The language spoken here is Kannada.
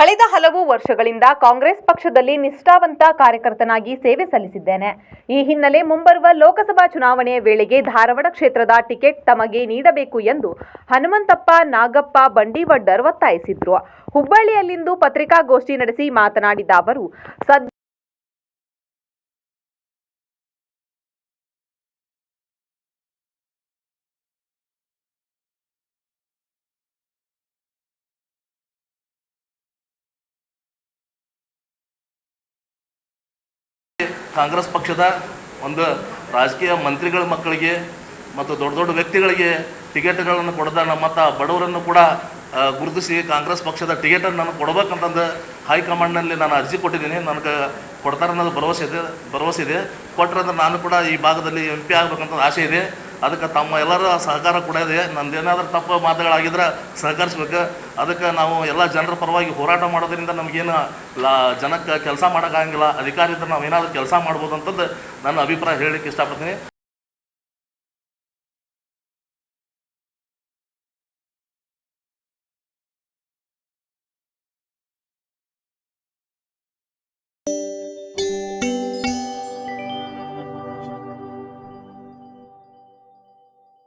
ಕಳೆದ ಹಲವು ವರ್ಷಗಳಿಂದ ಕಾಂಗ್ರೆಸ್ ಪಕ್ಷದಲ್ಲಿ ನಿಷ್ಠಾವಂತ ಕಾರ್ಯಕರ್ತನಾಗಿ ಸೇವೆ ಸಲ್ಲಿಸಿದ್ದೇನೆ. ಈ ಹಿನ್ನೆಲೆ ಮುಂಬರುವ ಲೋಕಸಭಾ ಚುನಾವಣೆಯ ವೇಳೆಗೆ ಧಾರವಾಡ ಕ್ಷೇತ್ರದ ಟಿಕೆಟ್ ತಮಗೆ ನೀಡಬೇಕು ಎಂದು ಹನುಮಂತಪ್ಪ, ನಾಗಪ್ಪ, ಬಂಡಿವಡ್ಡರ್ ಒತ್ತಾಯಿಸಿದ್ರು. ಹುಬ್ಬಳ್ಳಿಯಲ್ಲಿಂದು ಪತ್ರಿಕಾಗೋಷ್ಠಿ ನಡೆಸಿ ಮಾತನಾಡಿದ ಅವರು, ಸದ್ಯ ಕಾಂಗ್ರೆಸ್ ಪಕ್ಷದ ಒಂದು ರಾಜಕೀಯ ಮಂತ್ರಿಗಳ ಮಕ್ಕಳಿಗೆ ಮತ್ತು ದೊಡ್ಡ ದೊಡ್ಡ ವ್ಯಕ್ತಿಗಳಿಗೆ ಟಿಕೆಟ್ಗಳನ್ನು ಕೊಡದ ಮತ್ತು ಬಡವರನ್ನು ಕೂಡ ಗುರುತಿಸಿ ಕಾಂಗ್ರೆಸ್ ಪಕ್ಷದ ಟಿಕೆಟನ್ನು ನಾನು ಕೊಡಬೇಕಂತಂದು ಹೈಕಮಾಂಡ್ನಲ್ಲಿ ನಾನು ಅರ್ಜಿ ಕೊಟ್ಟಿದ್ದೀನಿ. ನನಗೆ ಕೊಡ್ತಾರೆ ಅನ್ನೋದು ಭರವಸೆ ಇದೆ ಭರವಸೆ ಇದೆ. ಕೊಟ್ಟರೆ ನಾನು ಕೂಡ ಈ ಭಾಗದಲ್ಲಿ ಎಂ ಪಿ ಆಗಬೇಕಂತ ಆಸೆ ಇದೆ. ಅದಕ್ಕೆ ತಮ್ಮ ಎಲ್ಲರ ಸಹಕಾರ ಕೂಡ ಇದೆ. ನಂದೇನಾದ್ರೂ ತಪ್ಪು ಮಾತುಗಳಾಗಿದ್ರೆ ಸಹಕರಿಸ್ಬೇಕು. ಅದಕ್ಕೆ ನಾವು ಎಲ್ಲ ಜನರ ಪರವಾಗಿ ಹೋರಾಟ ಮಾಡೋದ್ರಿಂದ ನಮಗೇನು ಲಾ, ಜನಕ್ಕೆ ಕೆಲಸ ಮಾಡೋಕ್ಕಾಗಂಗಿಲ್ಲ. ಅಧಿಕಾರಿ ಇದ್ರೆ ನಾವು ಏನಾದರೂ ಕೆಲಸ ಮಾಡ್ಬೋದು ಅಂತಂದು ನನ್ನ ಅಭಿಪ್ರಾಯ ಹೇಳಲಿಕ್ಕೆ ಇಷ್ಟಪಡ್ತೀನಿ.